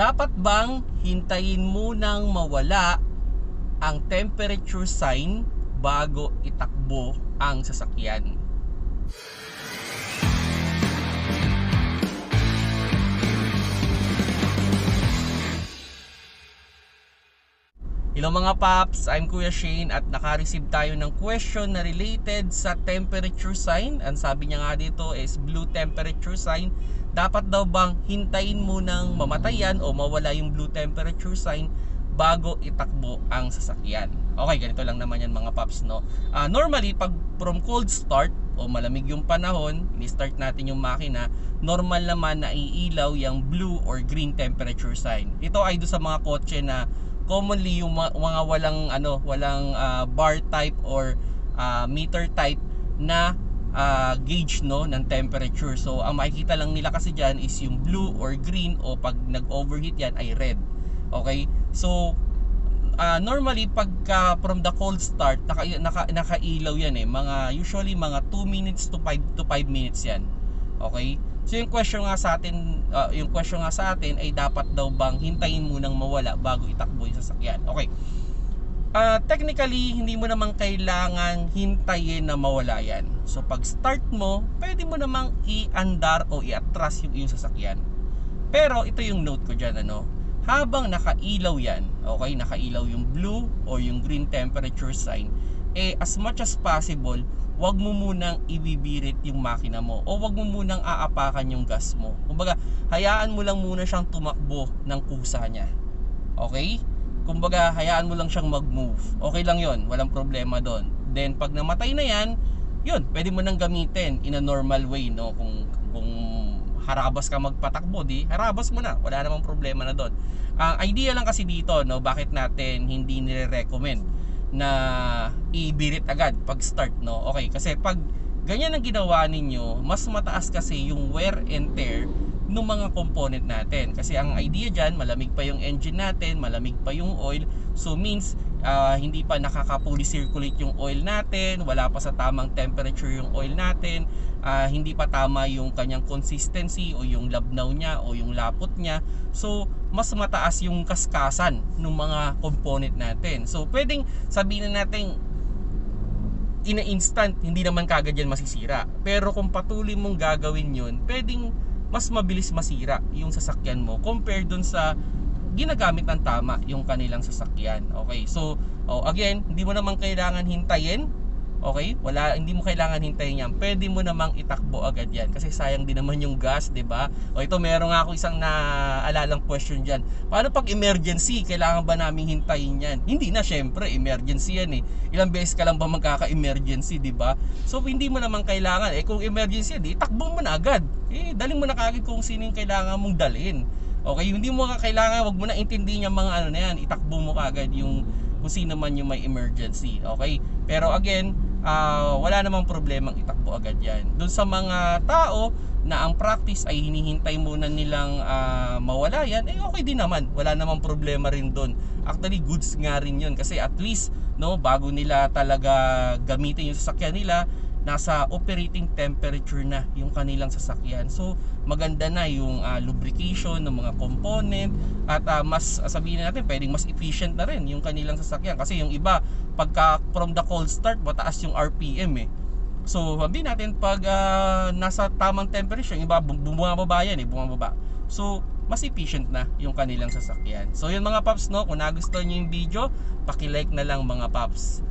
Dapat bang hintayin munang mawala ang temperature sign bago itakbo ang sasakyan? Hello mga paps, I'm Kuya Shane at naka-receive tayo ng question na related sa temperature sign. Ang sabi niya nga dito is blue temperature sign. Dapat daw bang hintayin munang mamatayan o mawala yung blue temperature sign bago itakbo ang sasakyan? Okay, ganito lang naman yan mga paps, no? Ah, normally, pag from cold start o malamig yung panahon, ni-start natin yung makina, normal naman na iilaw yung blue or green temperature sign. Ito ay do sa mga kotse na commonly yung mga, walang ano walang ah, bar type or ah, meter type na ah, gauge no ng temperature. So ang makikita lang nila kasi diyan is yung blue or green o pag nag-overheat yan ay red. Okay? So ah, normally pagka from the cold start naka, naka, nakailaw yan eh. Mga usually mga 2 minutes to 5 to 5 minutes yan. Okay So yung question nga sa atin, uh, yung question nga sa atin ay dapat daw bang hintayin munang mawala bago itakbo yung sasakyan. Okay. Uh, technically, hindi mo namang kailangan hintayin na mawala yan. So pag start mo, pwede mo namang i-andar o i-atras yung iyong sasakyan. Pero ito yung note ko dyan, ano? Habang nakailaw yan, okay, nakailaw yung blue or yung green temperature sign, eh as much as possible, wag mo munang ibibirit yung makina mo o wag mo munang aapakan yung gas mo. Kumbaga, hayaan mo lang muna siyang tumakbo ng kusa niya. Okay? Kumbaga, hayaan mo lang siyang mag-move. Okay lang yon walang problema doon. Then, pag namatay na yan, yun, pwede mo nang gamitin in a normal way, no? Kung, kung harabas ka magpatakbo, di, harabas mo na. Wala namang problema na doon. Ang idea lang kasi dito, no, bakit natin hindi nire-recommend na ibirit agad pag start no? Okay kasi pag ganyan ang ginawa ninyo mas mataas kasi yung wear and tear ng mga component natin. Kasi ang idea dyan malamig pa yung engine natin malamig pa yung oil. So means uh, hindi pa nakaka-fully circulate yung oil natin wala pa sa tamang temperature yung oil natin uh, hindi pa tama yung kanyang consistency o yung labnaw niya o yung lapot niya. So mas mataas yung kaskasan ng mga component natin. So pwedeng sabihin na natin in a instant hindi naman kagad yan masisira. Pero kung patuloy mong gagawin yun pwedeng mas mabilis masira yung sasakyan mo compared dun sa ginagamit ng tama yung kanilang sasakyan. Okay? So, oh, again, hindi mo naman kailangan hintayin Okay? Wala hindi mo kailangan hintayin yan. Pwede mo namang itakbo agad yan kasi sayang din naman yung gas, 'di ba? O ito meron nga ako isang naalalang question diyan. Paano pag emergency, kailangan ba namin hintayin yan? Hindi na syempre, emergency yan eh. Ilang beses ka lang ba magkaka-emergency, 'di ba? So hindi mo naman kailangan eh kung emergency, di takbo mo na agad. Eh dalhin mo na kagad kung sino yung kailangan mong dalhin. Okay, hindi mo ka kailangan, wag mo na intindihin yung mga ano na yan, itakbo mo kagad yung kung sino man yung may emergency. Okay? Pero again, uh, wala namang problemang itakbo agad yan. Doon sa mga tao na ang practice ay hinihintay muna nilang uh, mawala yan, eh okay din naman. Wala namang problema rin doon. Actually, goods nga rin yun kasi at least, no, bago nila talaga gamitin yung sasakyan nila, nasa operating temperature na yung kanilang sasakyan. So, maganda na yung uh, lubrication ng mga component at uh, mas sabihin natin pwedeng mas efficient na rin yung kanilang sasakyan kasi yung iba pagka from the cold start mataas yung RPM eh. So, sabihin natin pag uh, nasa tamang temperature, yung iba bumababa yan eh, bumababa. So, mas efficient na yung kanilang sasakyan. So, yun mga paps no, kung nagustuhan niyo yung video, paki-like na lang mga paps.